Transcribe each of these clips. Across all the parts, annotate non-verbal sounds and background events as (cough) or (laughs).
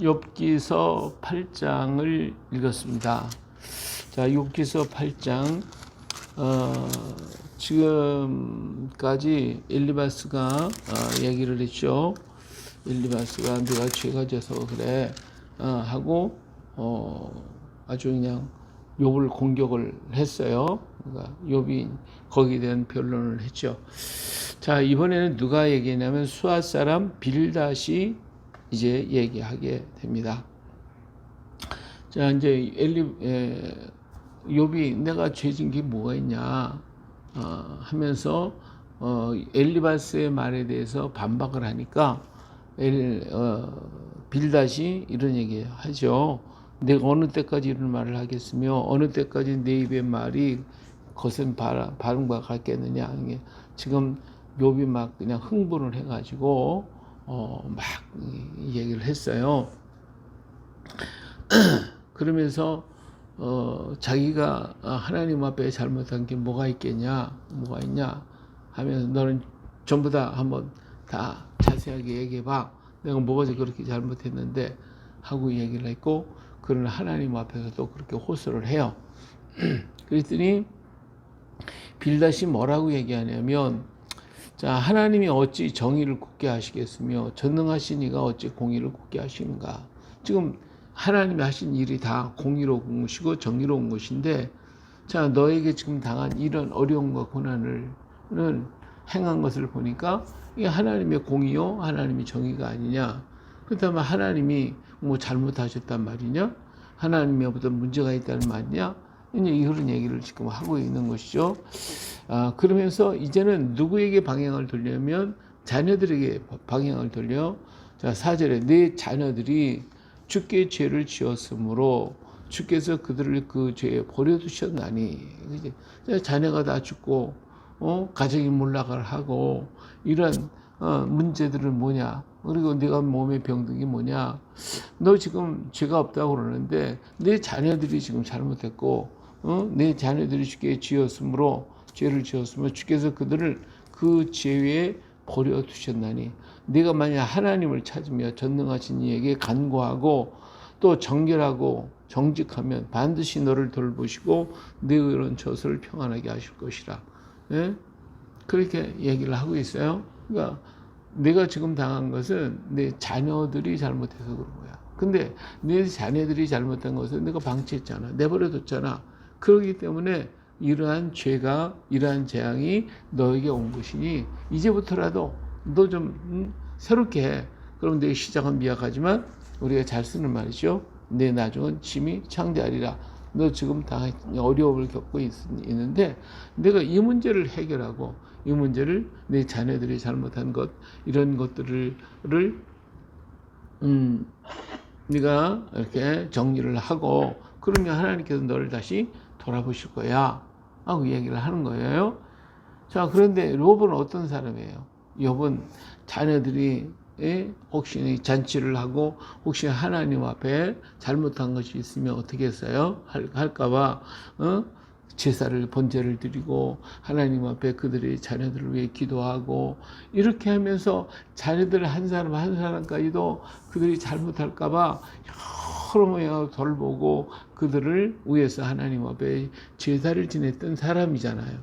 욥기서 8장을 읽었습니다. 자, 욥기서 8장 어, 지금까지 엘리바스가 어, 얘기를 했죠. 엘리바스가 네가 죄가 져서 그래 어, 하고 어, 아주 그냥 욥을 공격을 했어요. 그러니까 욥이 거기에 대한 변론을 했죠. 자 이번에는 누가 얘기했냐면 수아 사람 빌다시 이제 얘기하게 됩니다. 자 이제 엘리 에, 욥이 내가 죄진 게 뭐가 있냐 어, 하면서 어, 엘리바스의 말에 대해서 반박을 하니까 엘, 어, 빌다시 이런 얘기 하죠. 내가 어느 때까지 이런 말을 하겠으며 어느 때까지 내 입의 말이 거센 바람과 같겠느냐. 지금 욥이 막 그냥 흥분을 해가지고 어, 막 얘기를 했어요. (clears throat) 그러면서 어, 자기가 하나님 앞에 잘못한 게 뭐가 있겠냐, 뭐가 있냐 하면서 너는 전부 다 한번 다 자세하게 얘기해봐. 내가 뭐가 그렇게 잘못했는데 하고 얘기를 했고, 그러나 하나님 앞에서 또 그렇게 호소를 해요. (clears throat) 그랬더니 빌다시 뭐라고 얘기하냐면, 자 하나님이 어찌 정의를 굳게 하시겠으며 전능하신 이가 어찌 공의를 굳게 하시는가? 지금 하나님이 하신 일이 다 공의로운 것이고 정의로운 것인데, 자 너에게 지금 당한 이런 어려움과 고난을 행한 것을 보니까 이게 하나님의 공의요, 하나님의 정의가 아니냐. 그렇다면 하나님이 뭐 잘못하셨단 말이냐? 하나님의 어떤 문제가 있다는 말이냐? 이제 이런 얘기를 지금 하고 있는 것이죠. 아, 그러면서 이제는 누구에게 방향을 돌려면 자녀들에게 방향을 돌려. 자, 사절에 내 자녀들이 주께 죄를 지었으므로 주께서 그들을 그 죄에 버려두셨나니. 이제 자녀가 다 죽고, 어, 가정이 몰락을 하고, 이런, 어, 문제들은 뭐냐. 그리고 네가 몸의 병든게 뭐냐. 너 지금 죄가 없다고 그러는데, 내 자녀들이 지금 잘못했고, 어, 내 자녀들이 주께 지었으므로, 죄를 지었으므로 주께서 그들을 그 죄에 버려 두셨나니. 네가 만약 하나님을 찾으며 전능하신 이에게 간구하고 또 정결하고 정직하면 반드시 너를 돌보시고 네 의로운 저수를 평안하게 하실 것이라. 예? 그렇게 얘기를 하고 있어요. 그러니까 내가 지금 당한 것은 내 자녀들이 잘못해서 그런 거야. 근데 내 자녀들이 잘못한 것은 내가 방치했잖아. 내버려뒀잖아. 그러기 때문에 이러한 죄가, 이러한 재앙이 너에게 온 것이니 이제부터라도 너좀 음, 새롭게 해. 그럼 내 시작은 미약하지만 우리가 잘 쓰는 말이죠. 내 나중은 짐이 창대하리라. 너 지금 다 어려움을 겪고 있, 있는데 내가 이 문제를 해결하고 이 문제를 내 자녀들이 잘못한 것 이런 것들을 음 네가 이렇게 정리를 하고 그러면 하나님께서 너를 다시 돌아보실 거야 하고 얘기를 하는 거예요. 자 그런데 욥은 어떤 사람이에요? 욥은 자녀들이 예? 혹시 잔치를 하고 혹시 하나님 앞에 잘못한 것이 있으면 어떻게 했어요? 할, 까봐 어? 제사를 번제를 드리고 하나님 앞에 그들의 자녀들을 위해 기도하고 이렇게 하면서 자녀들 한 사람 한 사람까지도 그들이 잘못할까봐 모양 돌보고 그들을 위해서 하나님 앞에 제사를 지냈던 사람이잖아요.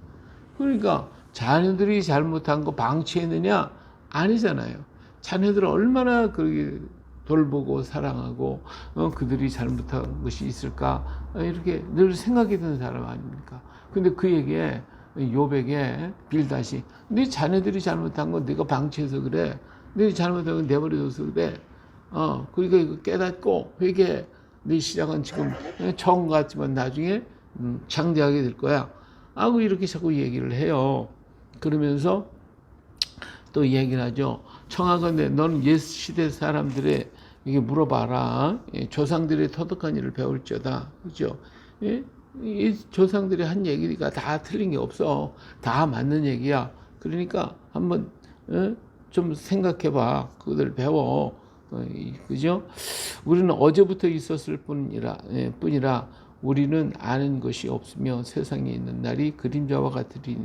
그러니까 자녀들이 잘못한 거 방치했느냐? 아니잖아요. 자녀들을 얼마나 그 돌보고 사랑하고 어, 그들이 잘못한 것이 있을까 이렇게 늘 생각이 드는 사람 아닙니까? 근데 그에게 요백에 빌다시 네 자녀들이 잘못한 건 네가 방치해서 그래. 네 잘못한 건 내버려둬서 그래. 어 그러니까 깨닫고 회개 네 시작은 지금 처음 같지만 나중에 음, 창대하게 될 거야. 하고 이렇게 자꾸 얘기를 해요. 그러면서 또 얘기를 하죠. 청하건대 너는 옛 시대 사람들의 이게 물어봐라. 예, 조상들의 터득한 일을 배울지어다. 그죠? 예? 이 조상들이 한 얘기가 다 틀린 게 없어. 다 맞는 얘기야. 그러니까 한번 예? 좀 생각해봐. 그들 배워. 어, 그죠? 우리는 어제부터 있었을 뿐이라, 예, 뿐이라 우리는 아는 것이 없으며 세상에 있는 날이 그림자와 같으리,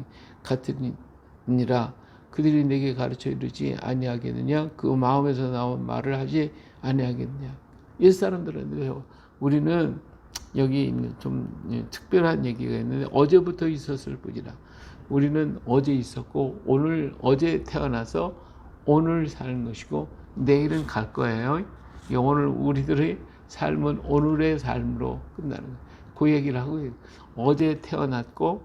같으니라. 그들이 내게 가르쳐 이르지 아니하겠느냐 그 마음에서 나온 말을 하지 아니하겠냐. 옛 사람들은 왜요? 우리는 여기 좀 예, 특별한 얘기가 있는데 어제부터 있었을 뿐이라 우리는 어제 있었고 오늘 어제 태어나서 오늘 사는 것이고 내일은 갈 거예요. 이 오늘 우리들의 삶은 오늘의 삶으로 끝나는 거예요. 그 얘기를 하고. 어제 태어났고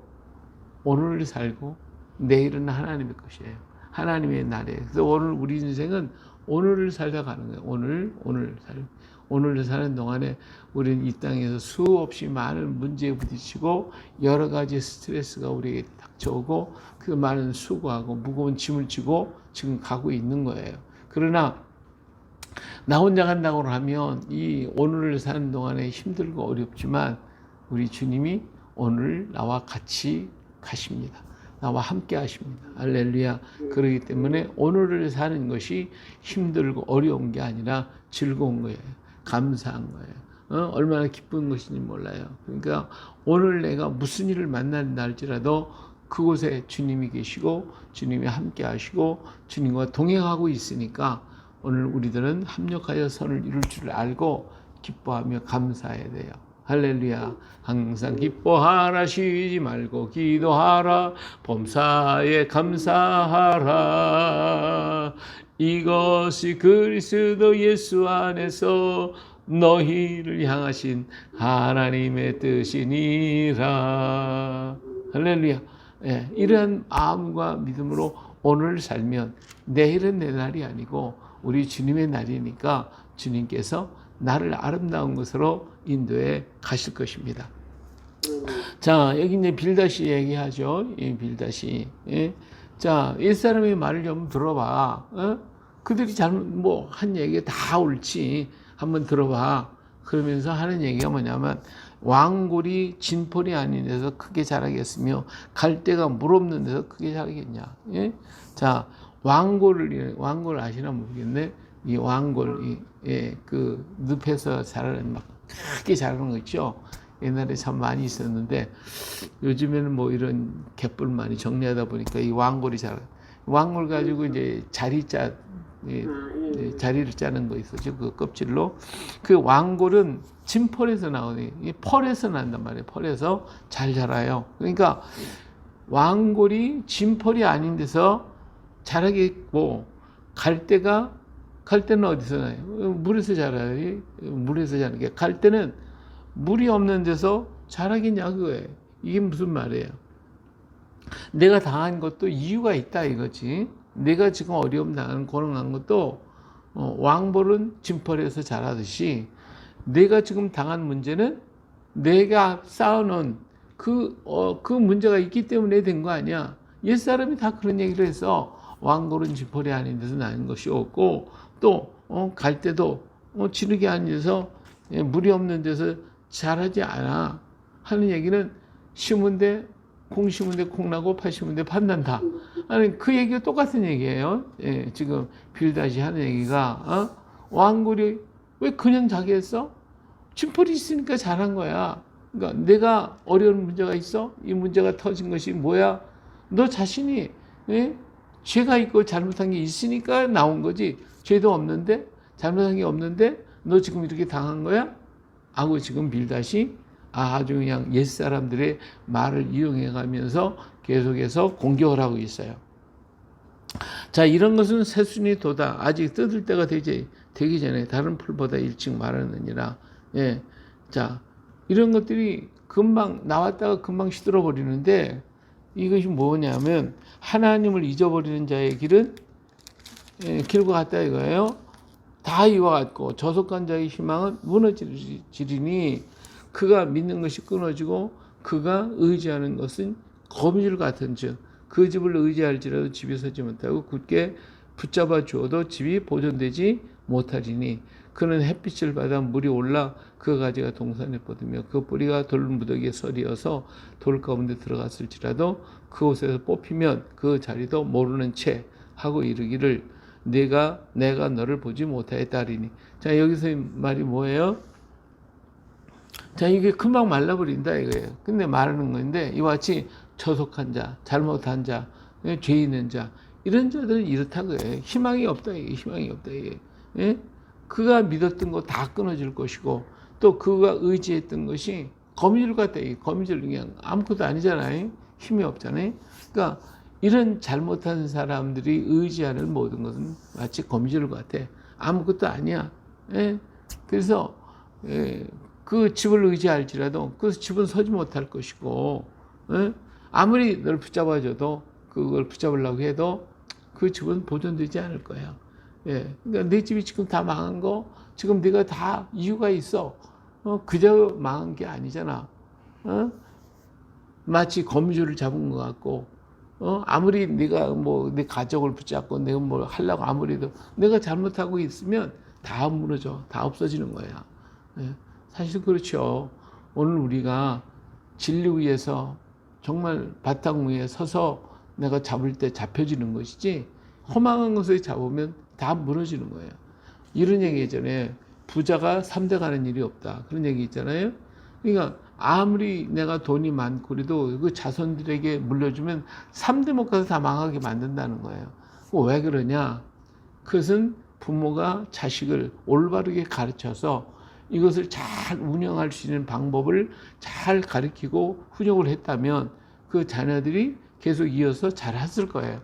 오늘 살고 내일은 하나님의 것이에요. 하나님의 날이에요. 그래서 오늘 우리 인생은 오늘을 살다 가는 거예요. 오늘 오늘 살 오늘을 사는 동안에 우리는 이 땅에서 수없이 많은 문제에 부딪히고 여러 가지 스트레스가 우리에게 닥쳐오고 그 많은 수고하고 무거운 짐을 지고 지금 가고 있는 거예요. 그러나 나 혼자 간다고 하면 이 오늘을 사는 동안에 힘들고 어렵지만 우리 주님이 오늘 나와 같이 가십니다. 나와 함께 하십니다. 할렐루야. 그러기 때문에 오늘을 사는 것이 힘들고 어려운 게 아니라 즐거운 거예요. 감사한 거예요. 어? 얼마나 기쁜 것인지 몰라요. 그러니까 오늘 내가 무슨 일을 만난다 할지라도 그곳에 주님이 계시고 주님이 함께 하시고 주님과 동행하고 있으니까 오늘 우리들은 합력하여 선을 이룰 줄 알고 기뻐하며 감사해야 돼요. 할렐루야. 항상 기뻐하라 쉬지 말고 기도하라 범사에 감사하라 이것이 그리스도 예수 안에서 너희를 향하신 하나님의 뜻이니라 할렐루야. 예, 이러한 마음과 믿음으로 오늘 살면 내일은 내 날이 아니고 우리 주님의 날이니까 주님께서 나를 아름다운 것으로 인도에 가실 것입니다. 자, 여기 이제 빌다시 얘기하죠. 이 빌다시. 예? 자, 옛사람의 말을 좀 들어봐. 어? 그들이 잘못, 뭐, 한 얘기가 다 옳지. 한번 들어봐. 그러면서 하는 얘기가 뭐냐면, 왕골이 진폴이 아닌 데서 크게 자라겠으며, 갈대가 물 없는 데서 크게 자라겠냐. 예? 자, 왕골을, 왕골 아시나 모르겠네. 이 왕골, 이, 예, 그, 늪에서 자라는 막 크게 자라는 거 있죠. 옛날에 참 많이 있었는데 요즘에는 뭐 이런 갯불 많이 정리하다 보니까 이 왕골이 잘 왕골 가지고 이제 자리 짜 예, 예, 자리를 짜는 거 있었죠 그 껍질로. 그 왕골은 진펄에서 나오니 이 펄에서 난단 말이에요. 펄에서 잘 자라요. 그러니까 왕골이 진펄이 아닌 데서 자라겠고 갈대가 갈대는 어디서 나요? 물에서 자라요. 물에서 자라는 게. 갈대는 물이 없는 데서 자라겠냐 그거예요. 이게 무슨 말이에요? 내가 당한 것도 이유가 있다 이거지. 내가 지금 어려움 당하는 고난한 것도 어, 왕벌은 짐벌에서 자라듯이 내가 지금 당한 문제는 내가 쌓아놓은 그, 어, 그 문제가 있기 때문에 된 거 아니야. 옛사람이 다 그런 얘기를 해서 왕골은 지퍼리 아닌 데서 나는 것이 없고 또 어, 갈 때도 어, 지르게 아닌 데서 예, 물이 없는 데서 잘하지 않아 하는 얘기는 심은데 콩 심은데 콩 나고 파 심은데 판단다. 아니 그 얘기가 똑같은 얘기예요. 예, 지금 빌다시 하는 얘기가 어? 왕골이 왜 그냥 자기 했어? 침풀이 있으니까 잘한 거야. 그러니까 내가 어려운 문제가 있어? 이 문제가 터진 것이 뭐야? 너 자신이 예? 죄가 있고 잘못한 게 있으니까 나온 거지. 죄도 없는데 잘못한 게 없는데 너 지금 이렇게 당한 거야? 하고 지금 빌다시 아주 그냥 옛사람들의 말을 이용해 가면서 계속해서 공격을 하고 있어요. 자, 이런 것은 새순이 도다. 아직 뜯을 때가 되지, 되기 전에 다른 풀보다 일찍 말하느니라. 예. 자, 이런 것들이 금방 나왔다가 금방 시들어 버리는데 이것이 뭐냐면 하나님을 잊어버리는 자의 길은 예, 길과 같다 이거예요. 다 이와 같고 저속한 자의 희망은 무너지리니 그가 믿는 것이 끊어지고 그가 의지하는 것은 거미줄 같은 즉 그 집을 의지할지라도 집에 서지 못하고 굳게 붙잡아 주어도 집이 보존되지 못하리니 그는 햇빛을 받아 물이 올라 그 가지가 동산에 뻗으며 그 뿌리가 돌 무더기에 서리어서 돌 가운데 들어갔을지라도 그곳에서 뽑히면 그 자리도 모르는 채 하고 이르기를 내가 내가 너를 보지 못하였다리니 자 여기서 말이 뭐예요? 자 이게 금방 말라버린다 이거예요. 근데 말하는 건데 이와 같이 저속한 자, 잘못한 자, 죄 있는 자 이런 자들은 이렇다 그예요. 희망이 없다 이게 희망이 없다 이게. 예? 그가 믿었던 거 다 끊어질 것이고 또 그가 의지했던 것이 거미줄 같아. 이 거미줄 그냥 아무것도 아니잖아요. 힘이 없잖아요. 그러니까 이런 잘못한 사람들이 의지하는 모든 것은 마치 거미줄 같아. 아무것도 아니야. 예? 그래서 예, 그 집을 의지할지라도 그 집은 서지 못할 것이고 예? 아무리 널 붙잡아줘도 그걸 붙잡으려고 해도 그 집은 보존되지 않을 거야. 예, 그러니까 내 집이 지금 다 망한 거 지금 네가 다 이유가 있어. 어, 그저 망한 게 아니잖아. 어? 마치 거미줄을 잡은 것 같고, 어? 아무리 네가 뭐 내 가족을 붙잡고 내가 뭘 하려고 아무리도 내가 잘못하고 있으면 다 무너져, 다 없어지는 거야. 예, 사실 그렇죠. 오늘 우리가 진리 위에서 정말 바탕 위에 서서 내가 잡을 때 잡혀지는 것이지 허망한 것을 잡으면 다 무너지는 거예요. 이런 얘기 전에 부자가 3대 가는 일이 없다. 그런 얘기 있잖아요. 그러니까 아무리 내가 돈이 많고 그래도 그 자손들에게 물려주면 3대 못 가서 다 망하게 만든다는 거예요. 왜 그러냐? 그것은 부모가 자식을 올바르게 가르쳐서 이것을 잘 운영할 수 있는 방법을 잘 가르치고 훈육을 했다면 그 자녀들이 계속 이어서 잘 했을 거예요.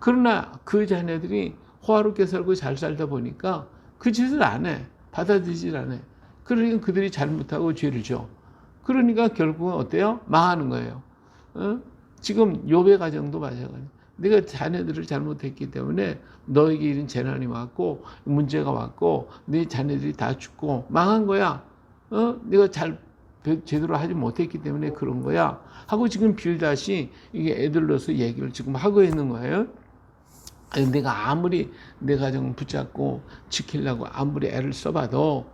그러나 그 자녀들이 호화롭게 살고 잘 살다 보니까 그 짓을 안 해. 받아들이질 않아. 그러니까 그들이 잘못하고 죄를 져. 그러니까 결국은 어때요? 망하는 거예요. 어? 지금 요배 가정도 마찬가지. 네가 자녀들을 잘못했기 때문에 너에게 이런 재난이 왔고 문제가 왔고 네 자녀들이 다 죽고 망한 거야. 어? 네가 잘 제대로 하지 못했기 때문에 그런 거야. 하고 지금 빌다시 이게 애들로서 얘기를 지금 하고 있는 거예요. 내가 아무리 내 가정을 붙잡고 지키려고 아무리 애를 써봐도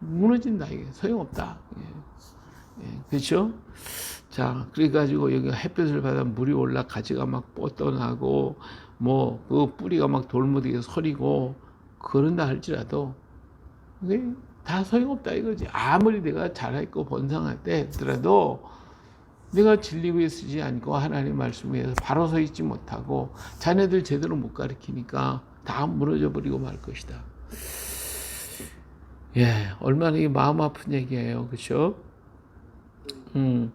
무너진다 이게 소용없다. 예. 예, 그렇죠? 자, 그래가지고 여기 햇볕을 받아 물이 올라 가지가 막 뻗어나고 뭐 그 뿌리가 막 돌무더기에 서리고 그런다 할지라도 그게 다 소용없다 이거지. 아무리 내가 잘했고 번성할 때 했더라도 내가 진리 위에 쓰지 않고 하나님 말씀 위에서 바로 서 있지 못하고 자녀들 제대로 못 가르치니까 다 무너져 버리고 말 것이다. 예, 얼마나 이 마음 아픈 얘기예요, 그렇죠? 음,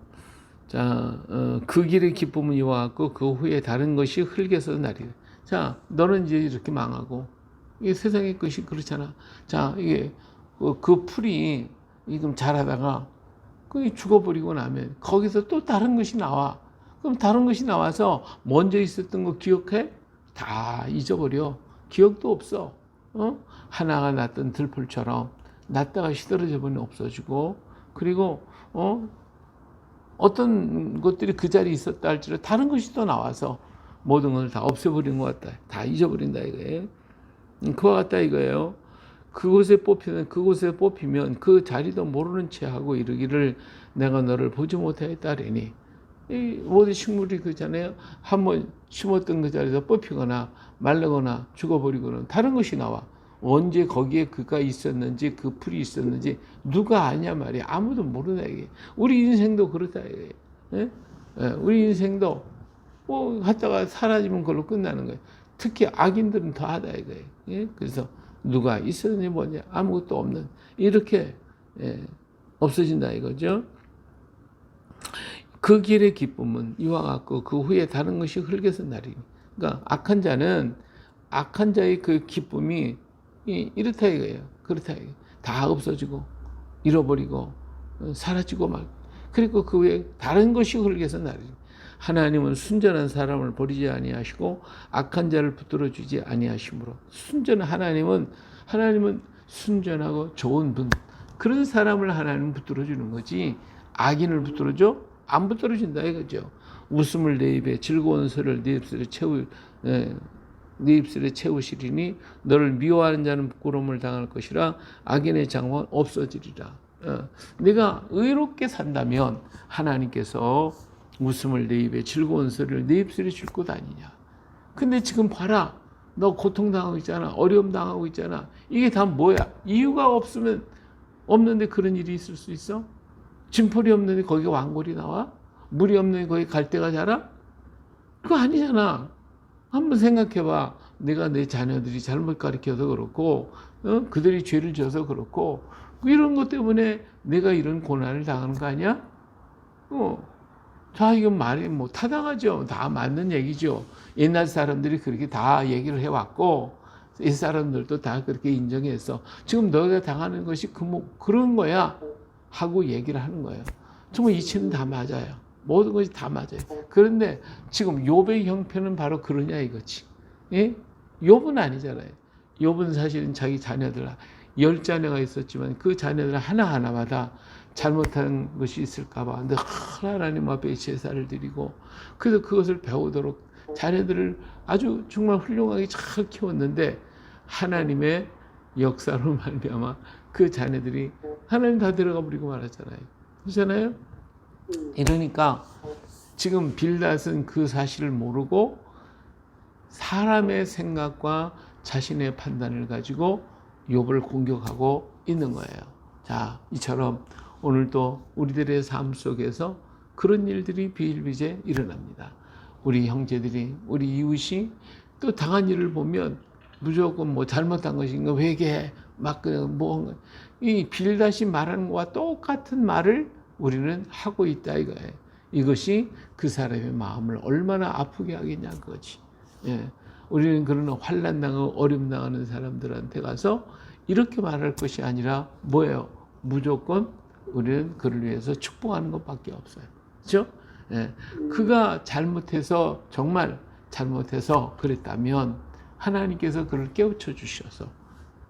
자, 어, 그 길의 기쁨은 이와 같고 그 후에 다른 것이 흙에서 나리라. 자, 너는 이제 이렇게 망하고 이 세상의 것이 그렇잖아. 자, 이게 그, 그 풀이 지금 자라다가 그게 죽어버리고 나면 거기서 또 다른 것이 나와. 그럼 다른 것이 나와서 먼저 있었던 거 기억해? 다 잊어버려. 기억도 없어. 어? 하나가 났던 들풀처럼 났다가 시들어져 버리면 없어지고 그리고 어? 어떤 것들이 그 자리에 있었다 할지라도 다른 것이 또 나와서 모든 것을 다 없애버린 것 같다. 다 잊어버린다 이거예요. 음, 그와 같다 이거예요. 그곳에 뽑히면 그곳에 뽑히면 그 자리도 모르는 채 하고 이르기를 내가 너를 보지 못하였다리니 이 모든 식물이 그잖아요. 한번 심었던 그 자리에서 뽑히거나 말르거나 죽어버리거나 다른 것이 나와. 언제 거기에 그가 있었는지 그 풀이 있었는지 누가 아냐 말이야. 아무도 모르다 이게. 우리 인생도 그렇다 이게. 예? 예, 우리 인생도 뭐 하다가 사라지면 그걸로 끝나는 거예요. 특히 악인들은 더 하다 이거예요. 예? 그래서 누가 있었는지 뭐냐 아무것도 없는 이렇게 예, 없어진다 이거죠. 그 길의 기쁨은 이와 같고 그 후에 다른 것이 흙에서 나리. 그러니까 악한 자는 악한 자의 그 기쁨이 이, 이렇다 이거예요. 그렇다 이거예요. 다 없어지고 잃어버리고 어, 사라지고 말. 그리고 그 후에 다른 것이 흙에서 나리. 하나님은 순전한 사람을 버리지 아니하시고 악한 자를 붙들어 주지 아니하심으로 순전한 하나님은 하나님은 순전하고 좋은 분 그런 사람을 하나님은 붙들어 주는 거지 악인을 붙들어 줘? 안 붙들어 준다 이거죠. 웃음을 내 입에 즐거운 소리를 내 입술에 채우 에, 네 입술에 채우시리니 너를 미워하는 자는 부끄러움을 당할 것이라 악인의 장원 없어지리라. 어, 내가 의롭게 산다면 하나님께서 웃음을 내 입에 즐거운 소리를 내 입술에 줄것 아니냐. 근데 지금 봐라. 너 고통당하고 있잖아. 어려움 당하고 있잖아. 이게 다 뭐야? 이유가 없으면 없는데 그런 일이 있을 수 있어? 진풀이 없는데 거기 왕골이 나와? 물이 없는데 거기 갈대가 자라? 그거 아니잖아. 한번 생각해봐. 내가 내 자녀들이 잘못 가르쳐서 그렇고 어? 그들이 죄를 져서 그렇고 이런 것 때문에 내가 이런 고난을 당하는 거 아니야? 어. 자, 이건 말이 뭐 타당하죠. 다 맞는 얘기죠. 옛날 사람들이 그렇게 다 얘기를 해왔고, 옛 사람들도 다 그렇게 인정해서 지금 너가 당하는 것이 그, 뭐, 그런 거야. 하고 얘기를 하는 거예요. 정말 이치는 다 맞아요. 모든 것이 다 맞아요. 그런데 지금 욥의 형편은 바로 그러냐 이거지. 예? 욥은 아니잖아요. 욥은 사실은 자기 자녀들 열 자녀가 있었지만 그 자녀들 하나 하나마다 잘못한 것이 있을까봐 늘 하나님 앞에 제사를 드리고 그래서 그것을 배우도록 자녀들을 아주 정말 훌륭하게 잘 키웠는데 하나님의 역사로 (laughs) 말미암아 그 자녀들이 하나님 다 들어가 버리고 말았잖아요. 그렇잖아요. 이러니까 지금 빌닷은 그 사실을 모르고 사람의 생각과 자신의 판단을 가지고 욥을 공격하고 있는 거예요. 자, 이처럼 오늘도 우리들의 삶 속에서 그런 일들이 비일비재 일어납니다. 우리 형제들이 우리 이웃이 또 당한 일을 보면 무조건 뭐 잘못한 것인가 회개해 막 그냥 뭐이 빌닷이 말하는 것과 똑같은 말을 우리는 하고 있다 이거예요. 이것이 그 사람의 마음을 얼마나 아프게 하겠냐 그거지. 예. 우리는 그런 환란 당하고 어려움 당하는 사람들한테 가서 이렇게 말할 것이 아니라 뭐예요? 무조건 우리는 그를 위해서 축복하는 것밖에 없어요. 그렇죠? 예. 그가 잘못해서 정말 잘못해서 그랬다면 하나님께서 그를 깨우쳐 주셔서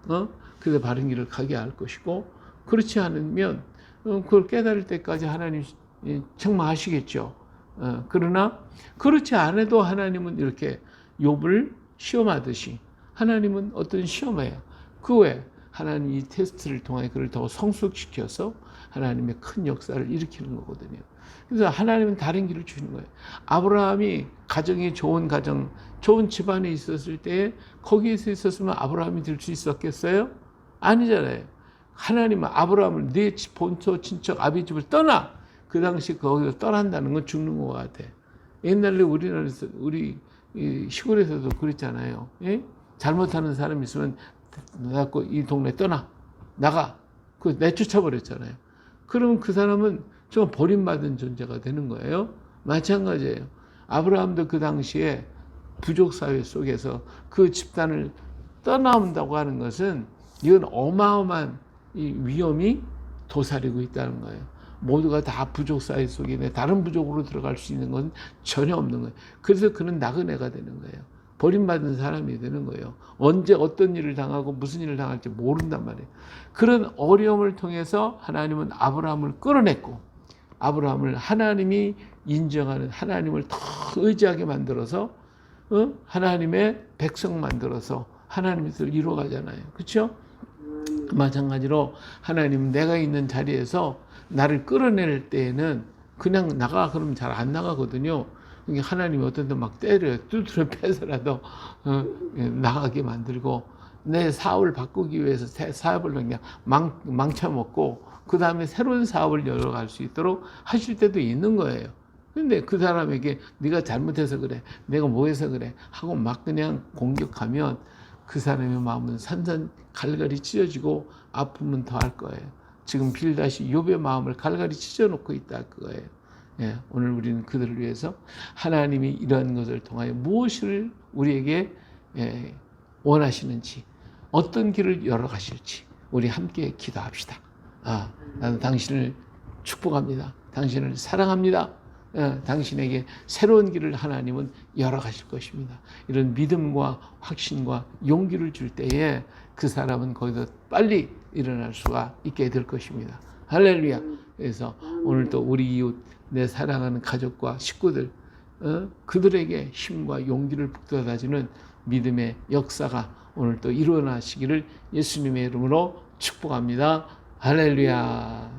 어? 그래서 바른 길을 가게 할 것이고 그렇지 않으면 어, 그걸 깨달을 때까지 하나님 책망하시겠죠. 어, 그러나 그렇지 않아도 하나님은 이렇게 욥을 시험하듯이 하나님은 어떤 시험이에요. 그 외에 하나님 이 테스트를 통해 그를 더 성숙시켜서 하나님의 큰 역사를 일으키는 거거든요. 그래서 하나님은 다른 길을 주는 거예요. 아브라함이 가정이 좋은 가정, 좋은 집안에 있었을 때 거기에서 있었으면 아브라함이 될 수 있었겠어요? 아니잖아요. 하나님은 아브라함을 네 본토 친척 아비 집을 떠나 그 당시 거기서 떠난다는 건 죽는 것 같아. 옛날에 우리나라에서 우리 시골에서도 그랬잖아요. 예? 잘못하는 사람이 있으면 나갖고 이 동네 떠나 나가 그 내쫓아 버렸잖아요. 그러면 그 사람은 좀 버림받은 존재가 되는 거예요. 마찬가지예요. 아브라함도 그 당시에 부족 사회 속에서 그 집단을 떠나온다고 하는 것은 이건 어마어마한 이 위험이 도사리고 있다는 거예요. 모두가 다 부족 사회 속에 다른 부족으로 들어갈 수 있는 건 전혀 없는 거예요. 그래서 그는 나그네가 되는 거예요. 버림받은 사람이 되는 거예요. 언제 어떤 일을 당하고 무슨 일을 당할지 모른단 말이에요. 그런 어려움을 통해서 하나님은 아브라함을 끌어냈고 아브라함을 하나님이 인정하는 하나님을 더 의지하게 만들어서 어? 하나님의 백성 만들어서 하나님의 뜻을 이루어가잖아요. 그렇죠? 마찬가지로 하나님 내가 있는 자리에서 나를 끌어낼 때에는 그냥 나가 그러면 잘안 나가거든요. 하나님이 어떤 때막 때려요. 뚜드려 패서라도 어, 나가게 만들고 내 사업을 바꾸기 위해서 사업을 그냥 망, 망쳐먹고 그 다음에 새로운 사업을 열어갈 수 있도록 하실 때도 있는 거예요. 근데 그 사람에게 네가 잘못해서 그래, 내가 뭐해서 그래 하고 막 그냥 공격하면 그 사람의 마음은 산산 갈갈이 찢어지고 아픔은 더할 거예요. 지금 빌다시 욥의 마음을 갈갈이 찢어놓고 있다 그거예요. 예, 오늘 우리는 그들을 위해서 하나님이 이런 것을 통하여 무엇을 우리에게 예, 원하시는지 어떤 길을 열어 가실지 우리 함께 기도합시다. 아, 나는 당신을 축복합니다. 당신을 사랑합니다. 어, 당신에게 새로운 길을 하나님은 열어가실 것입니다. 이런 믿음과 확신과 용기를 줄 때에 그 사람은 거기서 빨리 일어날 수가 있게 될 것입니다. 할렐루야. 그래서 오늘 또 우리 이웃, 내 사랑하는 가족과 식구들, 어? 그들에게 힘과 용기를 북돋아주는 믿음의 역사가 오늘 또 일어나시기를 예수님의 이름으로 축복합니다. 할렐루야.